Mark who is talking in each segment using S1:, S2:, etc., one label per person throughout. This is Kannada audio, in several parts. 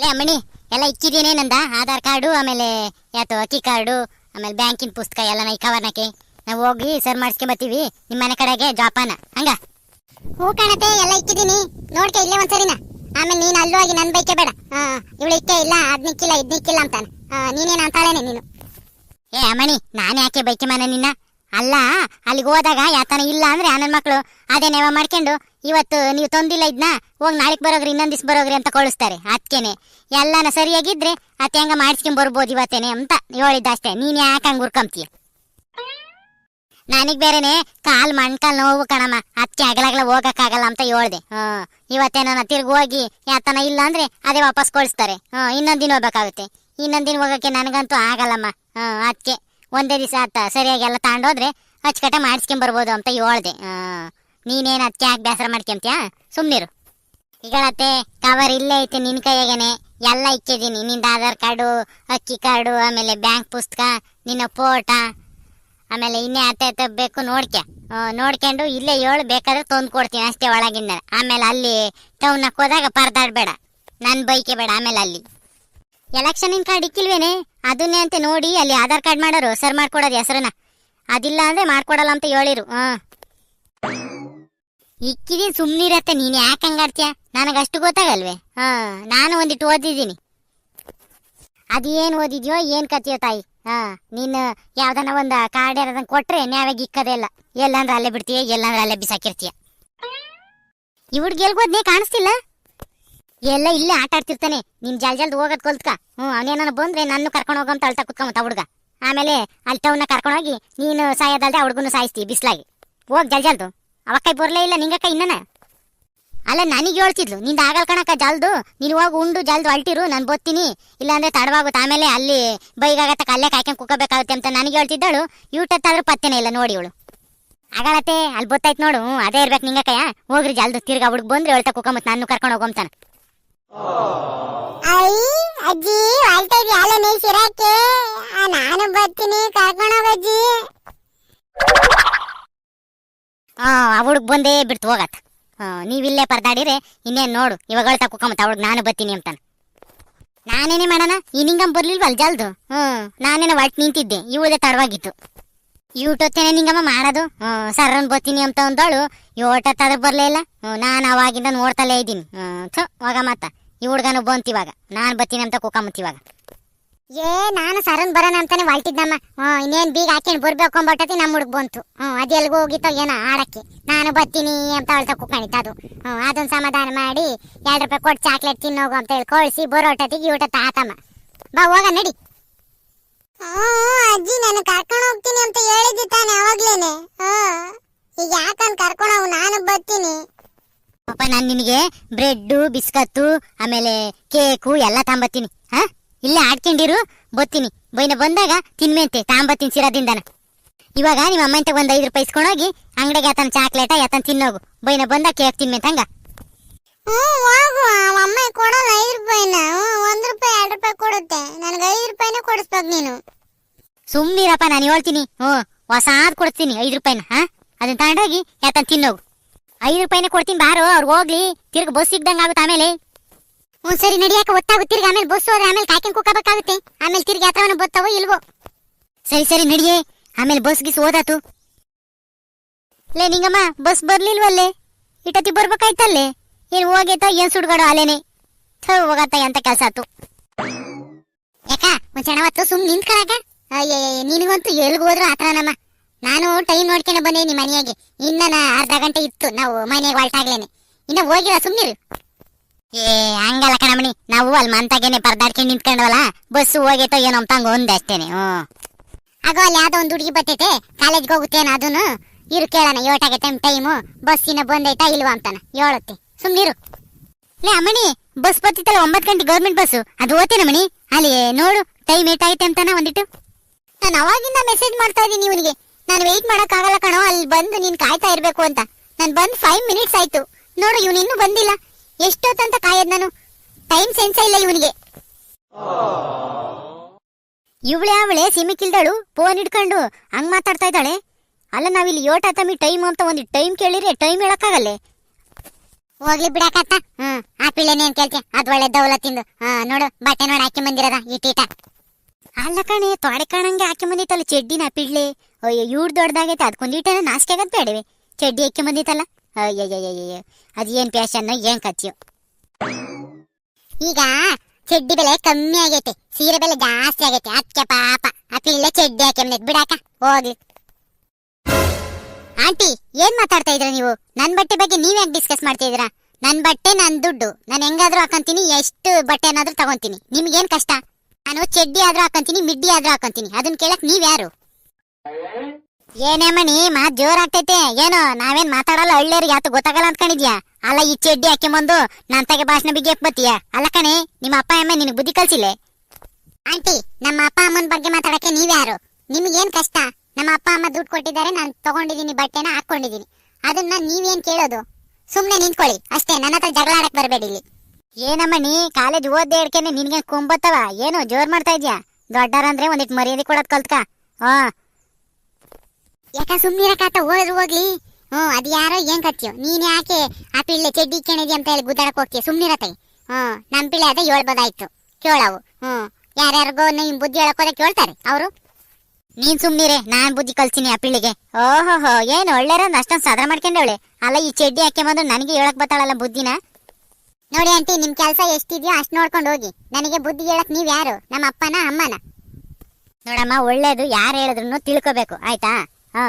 S1: ಲೇ ಅಮ್ಮಣಿ ಎಲ್ಲ ಇಕ್ಕಿದೀನಿ ನಂದ? ಆಧಾರ್ ಕಾರ್ಡು ಆಮೇಲೆ ಯಾತೋ ಅಕ್ಕಿ ಕಾರ್ಡು ಆಮೇಲೆ ಬ್ಯಾಂಕಿನ ಪುಸ್ತಕ ಎಲ್ಲ ನೈ ಕವರ್ನಕ್ಕೆ ನಾವು ಹೋಗಿ ಸರ್ ಮಾಡಿಸ್ಕೊಂಡ್ ಬರ್ತೀವಿ ನಿಮ್ಮ ಮನೆ ಕಡೆಗೆ ಜಾಪಾನ. ಹಂಗ? ಹೂ ಕಾಣತೆ ಎಲ್ಲ ಇಕ್ಕಿದೀನಿ ನೋಡ್ಕೆ ಇಲ್ಲೇ ಒಂದ್ಸರಿನ. ಆಮೇಲೆ ನೀನು ಅಲ್ಲೂ ಹೋಗಿ ನನ್ ಬೈಕೆ ಬೇಡ. ಇವಳು ಇಕ್ಕೆ ಇಲ್ಲ ಅದ್ನಿಕ್ಕಿಲ್ಲ ಇದ್ನಿಕ್ಕಿಲ್ಲ ಅಂತಾನೆ. ನೀನೇನ್ ಅಂತಾಳೇನೆ ನೀನು. ಏ ಅಮ್ಮಣಿ ನಾನು ಯಾಕೆ ಬೈಕೆ ಮನೆ ನಿನ್ನ? ಅಲ್ಲ, ಅಲ್ಲಿಗೆ ಹೋದಾಗ ಯಾತನ ಇಲ್ಲ ಅಂದ್ರೆ ಆ ಮಕ್ಕಳು ಅದೇ ನೆವ ಮಾಡ್ಕೊಂಡು, ಇವತ್ತು ನೀವು ತೊಂದಿಲ್ಲ ಇದ್ನ, ಹೋಗಿ ನಾಳೆಗ್ ಬರೋಗ್ರಿ ಇನ್ನೊಂದಿಸ್ ಬರೋಗ್ರಿ ಅಂತ ಕಳಿಸ್ತಾರೆ ಅದಕ್ಕೇನೆ ಎಲ್ಲಾನ ಸರಿಯಾಗಿದ್ರೆ ಅತ್ತೆ ಹಂಗ ಮಾಡಿಸ್ಕೊಂಡ್ ಬರ್ಬೋದು ಇವತ್ತೇನೆ ಅಂತ ಹೇಳಿದ್ದ ಅಷ್ಟೇ. ನೀನ್ ಯಾಕೆ ಹಂಗ ಉರ್ಕಂತೀಯ ನನಗ್ ಬೇರೆನೆ ಕಾಲ್ ಮಣ್ಕಾಲ್ ನೋವು ಕಣಮ್ಮ. ಅದಕ್ಕೆ ಅಗಲಗಲ ಹೋಗಕ್ಕಾಗಲ್ಲ ಅಂತ ಹೇಳ್ದೆ. ಹ್ಮ್ ಇವತ್ತೇನ ತಿರ್ಗಿ ಹೋಗಿ ಯಾತನ ಇಲ್ಲ ಅಂದ್ರೆ ಅದೇ ವಾಪಸ್ ಕಳಿಸ್ತಾರೆ. ಹ್ಮ್ ಇನ್ನೊಂದಿನ ದಿನ ಹೋಗ್ಬೇಕಾಗುತ್ತೆ. ಇನ್ನೊಂದ್ ದಿನ ಹೋಗಕ್ಕೆ ನನಗಂತೂ ಆಗಲ್ಲಮ್ಮ. ಹ್ಮ್ ಅದಕ್ಕೆ ಒಂದೇ ದಿವಸ ಆತ ಸರಿಯಾಗಿ ಎಲ್ಲ ತಗೊಂಡೋದ್ರೆ ಅಚ್ಚುಕಟ್ಟ ಮಾಡಿಸ್ಕೊಂಡ್ ಬರ್ಬೋದು ಅಂತ ಹೇಳ್ದೆ ನೀನೇನ ಅದಕ್ಕೆ ಯಾಕೆ ಬೇಸರ ಮಾಡ್ಕೊಂತೀಯ? ಸುಮ್ಮನಿರು ಈಗಳತ್ತೆ ಕವರ್ ಇಲ್ಲೇ ಐತೆ ನಿನ್ನ ಕೈಯಾಗೇನೆ. ಎಲ್ಲ ಇಕ್ಕಿದ್ದೀನಿ. ನಿಂದ ಆಧಾರ್ ಕಾರ್ಡು, ಅಕ್ಕಿ ಕಾರ್ಡು, ಆಮೇಲೆ ಬ್ಯಾಂಕ್ ಪುಸ್ತಕ, ನಿನ್ನ ಫೋಟ, ಆಮೇಲೆ ಇನ್ನೇ ಆತ ಆತ ಬೇಕು ನೋಡ್ಕೆ. ನೋಡ್ಕೊಂಡು ಇಲ್ಲೇ ಏಳು ಬೇಕಾದ್ರೆ ತಂದು ಕೊಡ್ತೀನಿ ಅಷ್ಟೇ ಒಳಗಿಂದ. ಆಮೇಲೆ ಅಲ್ಲಿ ಟೌನಕ್ಕೆ ಹೋದಾಗ ಪರದಾಡ್ಬೇಡ. ನನ್ನ ಬೈಕೆ ಬೇಡ ಆಮೇಲೆ ಅಲ್ಲಿ. ಎಲೆಕ್ಷನ್ ಕಾರ್ಡ್ ಇಕ್ಕಿಲ್ವೇನೆ? ಅದನ್ನೇ ಅಂತ ನೋಡಿ ಅಲ್ಲಿ ಆಧಾರ್ ಕಾರ್ಡ್ ಮಾಡೋರು ಸರ್ ಮಾಡ್ಕೊಡೋದು ಹೆಸರನ್ನ. ಅದಿಲ್ಲ ಅಂದ್ರೆ ಮಾಡ್ಕೊಡಲ್ಲ ಅಂತ ಹೇಳಿರು. ಹಾ. ಇಕ್ಕಿದೀನಿ ಸುಮ್ಮನಿರತ್ತೆ ನೀನು ಯಾಕೆ ಹಂಗಾಡ್ತೀಯ ನನಗಷ್ಟು ಗೊತ್ತಾಗಲ್ವೇ? ಹಾ, ನಾನು ಒಂದಿಟ್ಟು ಓದಿದ್ದೀನಿ. ಅದೇನು ಓದಿದ್ಯೋ, ಏನು ಕತಿಯೋ ತಾಯಿ? ಹಾ, ನೀನು ಯಾವ್ದನ ಒಂದು ಕಾರ್ಡ್ ಯಾರದನ್ನ ಕೊಟ್ರೆ ನ್ಯಾವಾಗ ಇಕ್ಕದೇ ಇಲ್ಲ. ಎಲ್ಲಂದ್ರೆ ಅಲ್ಲೇ ಬಿಡ್ತೀಯ, ಎಲ್ಲಂದ್ರೆ ಅಲ್ಲೇ ಬಿಸಾಕಿರ್ತೀಯ? ಇವ್ರಿಗೆ ಎಲ್ಗೋದ್ನೇ ಕಾಣಿಸ್ತಿಲ್ಲ? ಎಲ್ಲ ಇಲ್ಲೇ ಆಟ ಆಡ್ತಿರ್ತಾನೆ. ನೀನ್ ಜಲ್ ಜಲ್ದ್ ಹೋಗೋದ್ ಕೊಲ್ತ್ಕ. ಹ್ಮ್ ಅವನೇನ ಬಂದ್ರೆ ನನ್ನ ಕರ್ಕೊಂಡು ಹೋಗಂತ ಅಳ್ತಾ ಕುತ್ಕೊಂಬತ್ತ ಹುಡುಗ. ಆಮೇಲೆ ಅಲ್ಲಿ ಕರ್ಕೊಂಡು ಹೋಗಿ, ನೀನು ಸಾಯೋದಲ್ದೆ ಹುಡುಗನು ಸಾಯಿಸ್ತಿ ಬಿಸ್ಲಾಗಿ. ಹೋಗ್ ಜಲ್ ಜಲ್ದು. ಅವಕ್ಕೈ ಬರ್ಲೇ ಇಲ್ಲ ನಿಂಗಕ್ಕ ಇನ್ನನ? ಅಲ್ಲ, ನನಗೆ ಹೇಳ್ತಿದ್ಲು, ನಿಂದ ಆಗಲ್ ಕಣಕ್ಕ ಜಲ್ದು. ನೀನು ಹೋಗಿ ಉಂಡು, ಜಲ್ದು ಅಳ್ತಿರು, ನಾನು ಬತ್ತೀನಿ. ಇಲ್ಲಾಂದ್ರೆ ತಡವಾಗುತ್ತೆ. ಆಮೇಲೆ ಅಲ್ಲಿ ಬೈಗಾಗತ್ತ ಅಲ್ಲೇ ಕಾಯ್ಕೊಂಡು ಕುಕ್ಕಬೇಕಾಗುತ್ತೆ ಅಂತ ನನಗೆ ಹೇಳ್ತಿದ್ದಳು. ಯೂಟತ್ತಾದ್ರೂ ಪತ್ತೆನೇ ಇಲ್ಲ, ನೋಡಿ ಇವಳು. ಆಗಲತ್ತೆ, ಅಲ್ಲಿ ಗೊತ್ತಾಯ್ತು ನೋಡು. ಅದೇ ಇರ್ಬೇಕು ನಿಂಗಕ್ಕಯ್ಯ ಹೋಗ್ರಿ ಜಲ್ದು, ತಿರ್ಗಾ ಹುಡುಗ ಬಂದ್ರೆ ಹೇಳ್ತಾ ಕುಕ್ಕಮತ್ ನಾನು ಕರ್ಕೊಂಡು ಹೋಗಂತಾನ
S2: ಐ ಅಜ್ಜಿ ಅಳ್ತಾ ಇದ್ವಿ ಅಲ್ಲ, ನಾನು ಬರ್ತೀನಿ ಕರ್ಕೊಂಡೋಗ ಅಜ್ಜಿ.
S1: ಹಾ ಆ ಹುಡುಗ ಬಂದೇ ಬಿಡ್ತು ಹೋಗತ್ತ ನೀವಿಲ್ಲೇ ಪರದಾಡಿರೆ ಇನ್ನೇನ್ ನೋಡು, ಇವಾಗ ಕುಕ್ಕಮತ್ತ ಅವಳಿಗೆ ನಾನು ಬರ್ತೀನಿ ಅಂತಾನ. ನಾನೇನೇ ಮಾಡೋಣ? ಈ ಬರ್ಲಿಲ್ವಲ್ ಜಲ್ದು? ಹ್ಮ್ ನಾನೇನ ಒಟ್ಟು ನಿಂತಿದ್ದೆ ಇವಳೇ ತಡವಾಗಿತ್ತು. ಇವ್ಟೊತ್ತೇನೆ ನಿಂಗಮ್ಮ ಮಾಡೋದು ಹ್ಮ್ ಸರ್ರನ್ ಬರ್ತೀನಿ ಅಂತ ಅಂದಳು ಯೋಟತ್ತಾದ್ರೆ ಬರ್ಲೇ ಇಲ್ಲ. ನಾನು ಅವಾಗಿಂದ ನೋಡ್ತಲೇ ಇದ್ದೀನಿ. ಹ್ಮ್ ಥು ಹೋಗ ಈ ಹುಡ್ಗನು ಬಂತ ಇವಾಗ. ನಾನು ಬರ್ತೀನಿ ಅಂತ ಕುಕ್ಕಮತ್ ಇವಾಗ.
S2: ಏ, ನಾನು ಸರನ್ ಬರೋಣ ಅಂತಾನೆ ಹೊಲ್ತಿದ್ದಮ್ಮ ಹ್ಞೂ, ಇನ್ನೇನು ಬೀಗ ಹಾಕೊಂಡು ಬರ್ಬೇಕು ಅಂಬಟ್ಟತಿ ನಮ್ಮ ಹುಡುಗ ಬಂತು. ಹ್ಞೂ, ಅದು ಎಲ್ಲಿಗೂ ಹೋಗಿತ್ತೋ ಏನೋ ಆಡಕ್ಕೆ ನಾನು ಬರ್ತೀನಿ ಅಂತ ಅಳ್ತಾ ಕುಕ್ಕಣಿತ್ತು ಅದು. ಹ್ಞೂ, ಅದೊಂದು ಸಮಾಧಾನ ಮಾಡಿ ಎರಡು ರೂಪಾಯಿ ಕೊಟ್ಟು ಚಾಕ್ಲೇಟ್ ತಿನ್ನೋಗು ಅಂತ ಹೇಳಿ ಕಳಿಸಿ ಬರೋಟತಿಗೆ ಊಟ ತಾತಮ್ಮ. ಬಾ, ಹೋಗ, ನಡಿ. ಅಜ್ಜಿ, ನಾನು ಕರ್ಕೊಂಡು ಹೋಗ್ತೀನಿ ಅಂತ ಹೇಳಿದ್ದಿ ತಾನೆ ಅವಾಗ್ಲೇನೆ. ಈಗ ಯಾಕಂದ್ ಕರ್ಕೊಂಡು ಹೋಗು, ನಾನು ಬರ್ತೀನಿ.
S1: ಅಪ್ಪ ನಾನು ನಿನಗೆ ಬ್ರೆಡ್ಡು ಬಿಸ್ಕತ್ತು ಆಮೇಲೆ ಕೇಕು ಎಲ್ಲ ತಾಂಬತ್ತೀನಿ. ಹಾ? ಇಲ್ಲೇ ಆಡ್ಕೊಂಡಿರು ಬತ್ತೀನಿ. ಬೈನ ಬಂದಾಗ ತಿನ್ಮೆಂತೆ ತಾಂಬತ್ತೀನಿ ಸಿರದಿಂದ ಇವಾಗ ನಿಮ್ಮ ಅಮ್ಮ ಒಂದು ಐದು ರೂಪಾಯಿ ಇಸ್ಕೊಂಡೋಗಿ ಅಂಗಡಿಗೆ ಆತನ ಚಾಕ್ಲೇಟ ಯಾತನ ತಿನ್ನೋಗು. ಬೈನ ಬಂದ ಕೇಕ್ ತಿನ್ಮೆಂತ ಹಂಗ?
S2: ಅಮ್ಮ ಕೊಡಲ್ಲ ಐದು ರೂಪಾಯಿನ. ಒಂದ್ ರೂಪಾಯಿ ಎರಡು ರೂಪಾಯಿ ಕೊಡುತ್ತೆ. ನನಗೆ ಐದು ರೂಪಾಯಿನೇ ಕೊಡಿಸ್ಬೇಕು ನೀನು.
S1: ಸುಮ್ಮನಿರಪ್ಪ ನಾನು ಹೇಳ್ತೀನಿ. ಹ್ಞೂ ಹೊಸಾದ್ ಕೊಡ್ತೀನಿ ಐದು ರೂಪಾಯಿನ ಹಾ? ಅದನ್ನ ತಗೊಂಡೋಗಿ ಯಾತನ ತಿನ್ನೋಗು. ಐದು ರೂಪಾಯಿನೇ ಕೊಡ್ತೀನಿ ಬಾರೋ ಅವ್ರು ಹೋಗ್ಲಿ. ತಿರ್ಗ ಬಸ್ ಸಿಗ್ದಂಗ ಆಗುತ್ತೆ ಆಮೇಲೆ.
S2: ಹ್ಮ್ ಸರಿ ನಡಿಯಾಕ ಒತ್ತಾಗುತ್ತೆ ತಿರ್ಗಿ ಆಮೇಲೆ ಬಸ್ ಹೋದ್ರೆ ಆಮೇಲೆ ಕಾಯ್ಕೊಂಡು ಕುಕ್ಕಬೇಕಾಗುತ್ತೆ ಆಮೇಲೆ ತಿರ್ಗಿ ಹತ್ರವನ್ನ ಬತ್ತಾವೋ ಇಲ್ವೋ.
S1: ಸರಿ ಸರಿ ನಡಿಯೇ. ಆಮೇಲೆ ಬಸ್ ಗಿಸ್ ಓದಾತು ಲೇ ನಿಂಗಮ್ಮ ಬಸ್ ಬರ್ಲಿಲ್ವಲ್ಲೇ? ಇಟತಿ ಬರ್ಬೇಕಾಯ್ತಲ್ಲೇ? ಏನ್ ಹೋಗೈತ ಏನ್ ಸುಡ್ಗಾಡು ಅಲೇನೆ. ಹೋಗತ್ತ ಎಂತ ಕೆಲ್ಸ ಆತು.
S2: ಯಾಕ ಒಂದ್ ಜನ ಹೊತ್ತು ಸುಮ್ ನಿಂತ್ಕೊಳಕ? ಅಯ್ಯ ನಿನಗಂತೂ ಎಲ್ಗ್ ಹೋದ್ರು ಆತರ ನಮ್ಮ ನಾನು ಟೈಮ್ ನೋಡ್ಕೊಂಡು ಬಂದೆ ನಿಮ್ಮ ಮನೆಯಾಗೆ. ಇನ್ನ ಅರ್ಧ ಗಂಟೆ ಇತ್ತು, ನಾವು ಮನೆಗೆ ಹೊಲ್ಟಾಗ್ಲೇನೆ ಇನ್ನ ಹೋಗಿಲ್ಲ ಸುಮ್ಮನಿರು
S1: ಏ, ಹಂಗಲ್ಲ ಕಣಮಣಿ ನಾವು ಅಲ್ಲಿ ಮಂತಾಗೇನೆ ಪರದಾಡ್ಕೊಂಡು ನಿಂತ್ಕೊಂಡವಲ್ಲ ಬಸ್ ಹೋಗೈತೋ ಏನೋ ಅಂತ ಹಂಗ ಒಂದ್ ಅಷ್ಟೇನೆ, ಹ್ಞೂ.
S2: ಆಗೋ ಅಲ್ಲಿ ಯಾವ್ದೋ ಒಂದು ಹುಡುಗಿ ಬರ್ತೈತೆ ಕಾಲೇಜ್ಗೆ ಹೋಗುತ್ತೇನ ಅದನ್ನು ಇರು ಕೇಳೋಣ ಏಟಾಗೈತೆ ಟೈಮು ಬಸ್ಸಿನ ಬಂದೈತಾ ಇಲ್ವಾ ಅಂತಾನ, ಹೇಳುತ್ತೆ. ಸುಮ್ಮನಿರು
S1: ಲೇ, ಅಮ್ಮಣಿ, ಬಸ್ ಬರ್ತಿತ್ತಲ್ಲ ಒಂಬತ್ತು ಗಂಟೆ ಗೌರ್ಮೆಂಟ್ ಬಸ್ಸು? ಅದು ಓದ್ತೇನಮ್ಮಣಿ ಅಲ್ಲಿ, ನೋಡು ಟೈಮ್ ಏಟಾಗೈತೆ ಅಂತಾನ ಒಂದಿಟ್ಟು.
S2: ನಾನು ಅವಾಗಿಂದ ಮೆಸೇಜ್ ಮಾಡ್ತಾ ಇದ್ದೀನಿ ಇವನಿಗೆ. ನಾನು ವೇಟ್ ಮಾಡಕ್ ಆಗಲ್ಲ ಕಣೋ, ಅಲ್ಲಿ ಬಂದು ನೀನ್ ಕಾಯ್ತಾ ಇರ್ಬೇಕು ಅಂತ. ನಾನು ಬಂದ್ ಫೈವ್ ಮಿನಿಟ್ಸ್ ಆಯ್ತು. ನೋಡು, ಇವನು ಇನ್ನೂ ಬಂದಿಲ್ಲ. ಎಷ್ಟೊತ್ತಂತ ಕಾಯದ್ ನಾನು? ಟೈಮ್ ಸೆನ್ಸ ಇಲ್ಲ ಇವನಿಗೆ.
S1: ಇವಳೆ ಅವಳೆ ಸಿಮಿಕಿಲ್ದಳು ಫೋನ್ ಇಟ್ಕೊಂಡು ಹಂಗ್ ಮಾತಾಡ್ತಾ ಇದ್ದಾಳೆ. ಅಲ್ಲ, ನಾವಿಲ್ಲಿ ಯೋಟ ತಮ್ಮಿ ಟೈಮ್ ಅಂತ ಒಂದು ಟೈಮ್ ಕೇಳಿದ್ರೆ ಟೈಮ್ ಹೇಳಕ್ಕಾಗಲ್ಲೇ?
S2: ಹೋಗ್ಲಿ ಬಿಡಾಕತ್ತ ಹ್ಮ್, ಆ ಪಿಳ್ಳೆನೇನ್ ಕೇಳ್ತಿ ಅದ್ ಒಳ್ಳೆ ದೌಲತ್ತಿಂದು ಹಾ, ನೋಡು, ಬಟ್ಟೆ ನೋಡಿ ಹಾಕಿ ಬಂದಿರದ, ಈ ಟೀಟ.
S1: ಅಲ್ಲ ಕಣೆ, ತೊಡೆ ಕಾಣಂಗೆ ಹಾಕಿ ಬಂದಿತ್ತಲ್ಲ ಚಡ್ಡಿನ ಪಿಡ್ಲೆ. ಅಯ್ಯೋ, ಇವ್ರು ದೊಡ್ಡದಾಗೈತೆ ಅದಕ್ಕೊಂದಿಟ್ಟನ ನಾಷ್ಟ ಆಗದ್ ಬೇಡವೆ. ಚೆಡ್ಡಿ ಹಾಕಿ ಬಂದಿತ್ತಲ್ಲ ಅಯ್ಯಯ್ಯಯ್ಯಯ್ಯ ಅದು ಏನ್ ಪ್ಯಾಷನ್ ಏನ್ ಕಚ್ಚಿಯೋ
S2: ಈಗ ಚೆಡ್ಡಿ ಬೆಲೆ ಕಮ್ಮಿ ಆಗೈತೆ ಸೀರೆ ಬೆಲೆ ಜಾಸ್ತಿ ಆಗೈತೆ ಅದಕ್ಕೆ ಪಾಪ ಆ ಪಿಳ್ಳೆ ಚಡ್ಡಿ ಹಾಕಿ ಬಂದೈತೆ ಬಿಡಾಕ ಹೋಗ್ಲಿ
S1: ಆಂಟಿ ಏನ್ ಮಾತಾಡ್ತಾ ಇದ್ರ ನೀವು ನನ್ ಬಟ್ಟೆ ಬಗ್ಗೆ ನೀವ್ ಯಾಕೆ ಡಿಸ್ಕಸ್ ಮಾಡ್ತಾ ಇದ್ರ ನನ್ ಬಟ್ಟೆ ನನ್ ದುಡ್ಡು ನಾನು ಹೆಂಗಾದ್ರೂ ಹಾಕಂತೀನಿ ಎಷ್ಟು ಬಟ್ಟೆ ಏನಾದ್ರೂ ತಗೊಂತೀನಿ ನಿಮ್ಗೇನ್ ಕಷ್ಟ ನಾನು ಚಡ್ಡಿ ಆದ್ರೂ ಹಾಕಂತೀನಿ, ಮಿಡ್ಡಿ ಆದ್ರೂ ಹಾಕಂತೀನಿ. ಅದನ್ನ ಕೇಳಕ್ ನೀವ್ ಯಾರು? ಏನೇ ಮಣಿ, ಮಾತ್ ಜೋರಾಗ್ತೈತೆ ಏನು, ನಾವೇನ್ ಮಾತಾಡಲ್ಲ ಹಳ್ಳಿಯರಿಗೆ ಯಾತು ಗೊತ್ತಾಗಲ್ಲ ಅನ್ಕೊಂಡಿದ್ಯಾ? ಅಲ್ಲ, ಈ ಚಡ್ಡಿ ಬಂದು ನನ್ ತಗೆ ಭಾಷಣ ಬಿಗಿ ಬತ್ತೀಯ ಅಲ್ಲ ಕಣೆ, ನಿಮ್ಮ ಅಪ್ಪ ಅಮ್ಮ ನಿನಗೆ ಬುದ್ಧಿ ಕಲ್ಸಿಲ್ಲ?
S2: ಆಂಟಿ, ನಮ್ಮ ಅಪ್ಪ ಅಮ್ಮನ ಬಗ್ಗೆ ಮಾತಾಡಕ್ಕೆ ನೀವ್ಯಾರು ನಿಮ್ಗೇನ್ ಕಷ್ಟ? ನಮ್ಮ ಅಪ್ಪ ಅಮ್ಮ ದುಡ್ಡು ಕೊಟ್ಟಿದ್ದಾರೆ, ನಾನು ತಗೊಂಡಿದ್ದೀನಿ ಬಟ್ಟೆನ ಹಾಕೊಂಡಿದ್ದೀನಿ ಅದನ್ನ ನೀವೇನ್ ಕೇಳೋದು? ಸುಮ್ಮನೆ ನಿಂತ್ಕೊಳ್ಳಿ. ಅಷ್ಟೇ ನನ್ನ ಹತ್ರ ಜಗಳ ಆಡಕ್ ಬರಬೇಡಿ ಇಲ್ಲಿ.
S1: ಏನಮ್ಮಣಿ ಕಾಲೇಜ್ ಓದ್ದೆ ಹೇಳ್ಕೇನೆ ನಿನ್ಗೆ ಕುಂಬತ್ತವ. ಏನು ಜೋರ್ ಮಾಡ್ತಾ ಇದ್ಯಾ? ದೊಡ್ಡರಂದ್ರೆ ಒಂದಿಟ್ ಮರ್ಯಾದೆ ಕೊಡೋದ್ ಕಲ್ತ್ಕ. ಹಾ
S2: ಯಾಕ ಸುಮ್ನಿರಕಾತ ಓದ್ ಹೋಗ್ಲಿ? ಹ್ಮ್ ಅದ್ ಯಾರೋ ಏನ್ ಕತ್ತೀಯೋ ನೀನ್ ಯಾಕೆ ಆ ಪಿಳ್ಳೆ ಚೆಡ್ಡಿ ಕೆಣದಿ ಅಂತ ಹೇಳಿ ಗುದ್ದಾಡಕ್ ಹೋಗ್ತೀಯ? ಸುಮ್ಮನಿರತ್ತೆ ಹ್ಮ್ ನಮ್ ಪಿಳ್ಳೆ ಅದ ಹೇಳ್ಬೋದಾಯ್ತು. ಕೇಳವು. ಹ್ಮ್ ಯಾರ್ಯಾರಿಗೋ ನಿಮ್ ಬುದ್ಧಿ ಹೇಳಕ್ ಕೇಳ್ತಾರೆ. ಅವರು?
S1: ನೀನ್ ಸುಮ್ನಿರೆ, ನಾನ್ ಬುದ್ಧಿ ಕಲ್ಸಿನಿ ಆ ಪಿಳ್ಳಿಗೆ. ಓಹೋ ಏನು ಒಳ್ಳೆರ ಅಷ್ಟೊಂದು ಸಾಧನ ಮಾಡ್ಕೊಂಡವಳೆ. ಅಲ್ಲ, ಈ ಚಡ್ಡಿ ಹಾಕಿ ಬಂದು ನನಗೆ ಹೇಳಕ್ ಬತ್ತಾಳಲ್ಲ ಬುದ್ಧಿನ?
S2: ನೋಡಿ ಆಂಟಿ, ನಿಮ್ ಕೆಲ್ಸ ಎಷ್ಟಿದ್ಯೋ ಅಷ್ಟು ನೋಡ್ಕೊಂಡು ಹೋಗಿ. ನನಗೆ ಬುದ್ಧಿ ಹೇಳಕ್ ನೀವ್ ಯಾರು? ನಮ್ಮ ಅಪ್ಪನ, ಅಮ್ಮನ?
S1: ನೋಡಮ್ಮ, ಒಳ್ಳೇದು ಯಾರು ಹೇಳಿದ್ರು ತಿಳ್ಕೊಬೇಕು, ಆಯ್ತಾ? ಹಾ.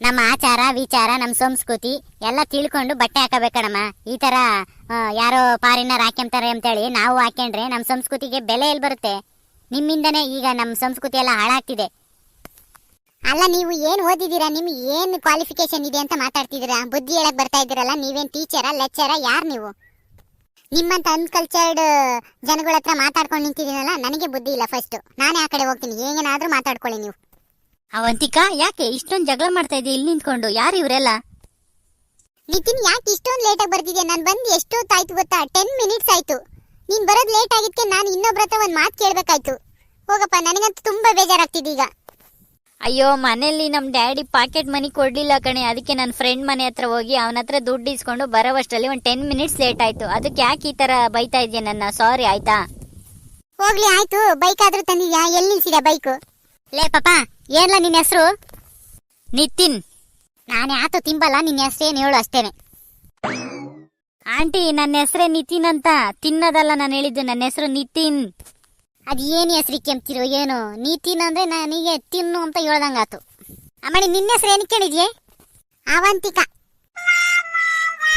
S1: ನಮ್ಮ ಆಚಾರ, ವಿಚಾರ, ನಮ್ಮ ಸಂಸ್ಕೃತಿ ಎಲ್ಲ ತಿಳ್ಕೊಂಡು ಬಟ್ಟೆ ಹಾಕಬೇಕಣಮ್ಮ ಈ ತರ ಯಾರೋ ಪಾರಿನರ್ ಅಂತ ಅಂತೇಳಿ ನಾವು ಹಾಕೊಂಡ್ರೆ ನಮ್ಮ ಸಂಸ್ಕೃತಿಗೆ ಬೆಲೆ ಎಲ್ಲಿ ಬರುತ್ತೆ? ನಿಮ್ಮಿಂದನೇ ಈಗ ನಮ್ಮ ಸಂಸ್ಕೃತಿ ಎಲ್ಲ ಹಾಳಾಗ್ತಿದೆ.
S2: ಅಲ್ಲ, ನೀವು ಏನ್ ಓದಿದೀರಾ ನಿಮ್ಗೆ ಏನ್ ಕ್ವಾಲಿಫಿಕೇಶನ್ ಇದೆ ಅಂತ ಮಾತಾಡ್ತಿದ್ದೀರಾ? ಬುದ್ಧಿ ಹೇಳಕ್ ಬರ್ತಾ ಇದ್ದೀರಲ್ಲ, ನೀವೇನ್ ಟೀಚರಾ ಲೆಕ್ಚರಾ ಯಾರು ನೀವು? ನಿಮ್ಮಂತ ಅನ್ಕಲ್ಚರ್ಡ್ ಜನಗಳ ಹತ್ರ ಮಾತಾಡ್ಕೊಂಡು ನಿಂತಿದ್ದೀನಲ್ಲ ನನಗೆ ಬುದ್ಧಿ ಇಲ್ಲ ಫಸ್ಟ್ ನಾನೇ ಆ ಕಡೆ ಹೋಗ್ತೀನಿ ಏನೇನಾದ್ರೂ ಮಾತಾಡ್ಕೊಳ್ಳಿ ನೀವು.
S1: ಅವಂತಿಕಾ ಯಾಕೆ ಇಷ್ಟೊಂದು ಜಗಳ ಮಾಡ್ತಾ ಇದೀಯ ಇಲ್ಲಿ ನಿಂತ್ಕೊಂಡು? ಯಾರು ಇವರೆಲ್ಲ?
S2: ನಿತಿನ್ ಯಾಕೆ ಇಷ್ಟೊಂದು ಲೇಟಾಗಿ ಬರ್ತಿದ್ಯಾ? ನಾನು ಬಂದು ಎಷ್ಟೊತ್ತಾಯ್ತು ಗೊತ್ತಾ? ಟೆನ್ ಮಿನಿಟ್ಸ್ ಆಯ್ತು. ನೀನ್ ಬರೋದು ಲೇಟ್ ಆಗಿದ್ಕೆ ನಾನು ಇನ್ನೊಬ್ರ ಹತ್ರ ಒಂದು ಮಾತು ಕೇಳಬೇಕಾಯ್ತು. ಹೋಗಪ್ಪ ನನಗಂತೂ ತುಂಬಾ ಬೇಜಾರಾಗ್ತಿದೆ ಈಗ.
S3: ಅಯ್ಯೋ ಮನೇಲಿ ನಮ್ ಡ್ಯಾಡಿ ಪಾಕೆಟ್ ಮನಿ ಕೊಡ್ಲಿಲ್ಲ ಕಣೆ. ಅದಕ್ಕೆ ನನ್ನ ಫ್ರೆಂಡ್ ಮನೆ ಹತ್ರ ಹೋಗಿ ಅವನ ಹತ್ರ ದುಡ್ಡು ಇಸ್ಕೊಂಡು ಬರೋವಷ್ಟರಲ್ಲಿ ಒಂದು ಟೆನ್ ಮಿನಿಟ್ಸ್ ಲೇಟ್ ಆಯ್ತು. ಅದಕ್ಕೆ ಯಾಕೆ ಈ ತರ ಬೈತಾ ಇದೆಯಾ ನನ್ನ? ಸಾರಿ ಆಯ್ತಾ?
S2: ಹೋಗ್ಲಿ ಆಯ್ತು. ಬೈಕ್ ಆದ್ರೂ ತಂದಿದ್ಯಾ? ಎಲ್ಲಿ ನಿಲ್ಸಿದೆ ಬೈಕ್
S1: ಲೇ ಪಾಪ ಏನ್ಲ ನಿನ್ನ ಹೆಸರು?
S3: ನಿತಿನ್.
S1: ನಾನೇ ಆತು ತಿಂಬಲ್ಲ ನಿನ್ನ ಹೆಸರೇನು ಹೇಳು ಅಷ್ಟೇನೆ.
S3: ಆಂಟಿ ನನ್ನ ಹೆಸರೇ ನಿತಿನ್ ಅಂತ. ತಿನ್ನೋದಲ್ಲ ನಾನು ಹೇಳಿದ್ದು. ನನ್ನ ಹೆಸರು ನಿತಿನ್.
S1: ಅದ್ ಏನು ಹೆಸರು ಕೆಂಪ್ತಿರೋ ಏನು? ನೀ ತಿನ್ನಂದ್ರೆ ನನಗೆ ತಿನ್ನು ಅಂತ ಹೇಳ್ದಂಗಾತು. ಆಮೇಲೆ ನಿನ್ನ ಹೆಸರು ಏನು ಕೇಳಿದ್ಯೆ
S2: ಅವಂತಿಕ.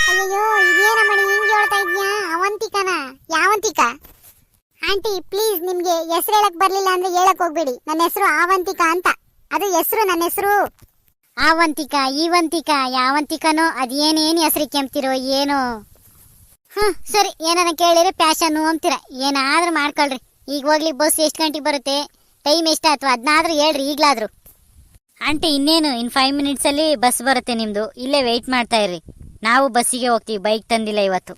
S2: ಅಯ್ಯೋ ಇದೇನಮ್ಮಣಿ ಹಿಂಗ್ ಹೇಳ್ತಾ ಇದ್ಯಾ? ಅವಂತಿಕನ? ಯಾವಂತಿಕ? ಆಂಟಿ ಪ್ಲೀಸ್ ನಿಮ್ಗೆ ಹೆಸರು ಹೇಳಕ್ ಬರ್ಲಿಲ್ಲ ಅಂದ್ರೆ ಹೇಳಕ್ ಹೋಗ್ಬೇಡಿ. ನನ್ನ ಹೆಸರು ಆವಂತಿಕ ಅಂತ. ಅದು ಹೆಸರು, ನನ್ನ ಹೆಸರು.
S1: ಆವಂತಿಕ, ಈವಂತಿಕ, ಯಾವಂತಿಕನೋ ಅದೇನೇನು ಹೆಸರು ಕೆಂಪ್ತಿರೋ ಏನೋ. ಹ್ಞೂ ಸರಿ ಏನಾರ ಕೇಳಿದ್ರೆ ಪ್ಯಾಷನ್ನು ಅಂತೀರ. ಏನಾದ್ರೂ ಮಾಡ್ಕೊಳ್ರಿ. ಈಗ ಹೋಗ್ಲಿ ಬಸ್ ಎಷ್ಟು ಗಂಟೆಗೆ ಬರುತ್ತೆ? ಟೈಮ್ ಎಷ್ಟಾಯ್ತು? ಅದನ್ನಾದ್ರೂ ಹೇಳ್ರಿ ಈಗ್ಲಾದ್ರು.
S3: ಆಂಟಿ ಇನ್ನೇನು? ಇನ್ ಫೈವ್ ಮಿನಿಟ್ಸ್ ಅಲ್ಲಿ ಬಸ್ ಬರುತ್ತೆ ನಿಮ್ದು. ಇಲ್ಲೇ ವೆಯ್ಟ್ ಮಾಡ್ತಾ ಇರ್ರಿ. ನಾವು ಬಸ್ಸಿಗೆ ಹೋಗ್ತೀವಿ. ಬೈಕ್ ತಂದಿಲ್ಲ ಇವತ್ತು.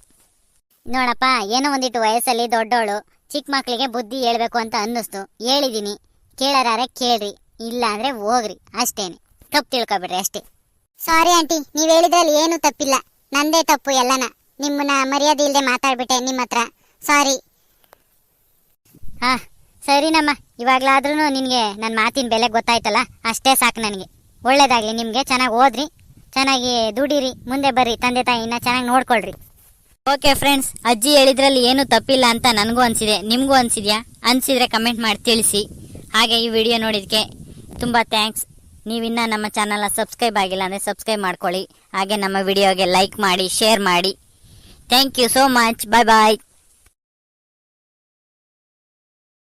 S1: ನೋಡಪ್ಪ ಏನೋ ಒಂದಿಟ್ಟು ವಯಸ್ಸಲ್ಲಿ ದೊಡ್ಡವಳು ಚಿಕ್ಕ ಮಕ್ಕಳಿಗೆ ಬುದ್ಧಿ ಹೇಳ್ಬೇಕು ಅಂತ ಅನ್ನಿಸ್ತು. ಹೇಳಿದೀನಿ. ಕೇಳರಾರೆ ಕೇಳ್ರಿ. ಇಲ್ಲ ಅಂದ್ರೆ ಹೋಗ್ರಿ. ಅಷ್ಟೇನೆ. ತಪ್ಪು ತಿಳ್ಕೊಬಿಡ್ರಿ ಅಷ್ಟೇ.
S2: ಸಾರಿ ಆಂಟಿ ನೀವು ಹೇಳಿದ್ರಲ್ಲಿ ಏನು ತಪ್ಪಿಲ್ಲ. ನಂದೇ ತಪ್ಪು ಎಲ್ಲನ. ನಿಮ್ಮನ್ನ ಮರ್ಯಾದೆ ಇಲ್ಲದೆ ಮಾತಾಡ್ಬಿಟ್ಟೆ ನಿಮ್ಮ ಹತ್ರ ಸಾರಿ
S1: ಹಾ ಸರಿನಮ್ಮ ಇವಾಗ್ಲಾದ್ರೂ ನಿನಗೆ ನನ್ನ ಮಾತಿನ ಬೆಲೆ ಗೊತ್ತಾಯ್ತಲ್ಲ? ಅಷ್ಟೇ ಸಾಕು ನನಗೆ. ಒಳ್ಳೇದಾಗಲಿ ನಿಮಗೆ, ಚೆನ್ನಾಗಿ ಓದ್ರಿ. ಚೆನ್ನಾಗಿ ದುಡೀರಿ. ಮುಂದೆ ಬರ್ರಿ, ತಂದೆ ತಾಯಿನ ಚೆನ್ನಾಗಿ ನೋಡ್ಕೊಳ್ರಿ.
S3: ಓಕೆ ಫ್ರೆಂಡ್ಸ್, ಅಜ್ಜಿ ಹೇಳಿದ್ರಲ್ಲಿ ಏನೂ ತಪ್ಪಿಲ್ಲ ಅಂತ ನನಗೂ ಅನ್ಸಿದೆ. ನಿಮಗೂ ಅನಿಸಿದ್ಯಾ? ಅನಿಸಿದ್ರೆ ಕಮೆಂಟ್ ಮಾಡಿ ತಿಳಿಸಿ. ಹಾಗೆ ಈ ವಿಡಿಯೋ ನೋಡಿದ್ಕೆ ತುಂಬ ಥ್ಯಾಂಕ್ಸ್. ನೀವಿನ್ನ ನಮ್ಮ ಚಾನಲ್ನ ಸಬ್ಸ್ಕ್ರೈಬ್ ಆಗಿಲ್ಲ ಅಂದರೆ ಸಬ್ಸ್ಕ್ರೈಬ್ ಮಾಡ್ಕೊಳ್ಳಿ. ಹಾಗೆ ನಮ್ಮ ವಿಡಿಯೋಗೆ ಲೈಕ್ ಮಾಡಿ, ಶೇರ್ ಮಾಡಿ. Thank you so much. Bye bye.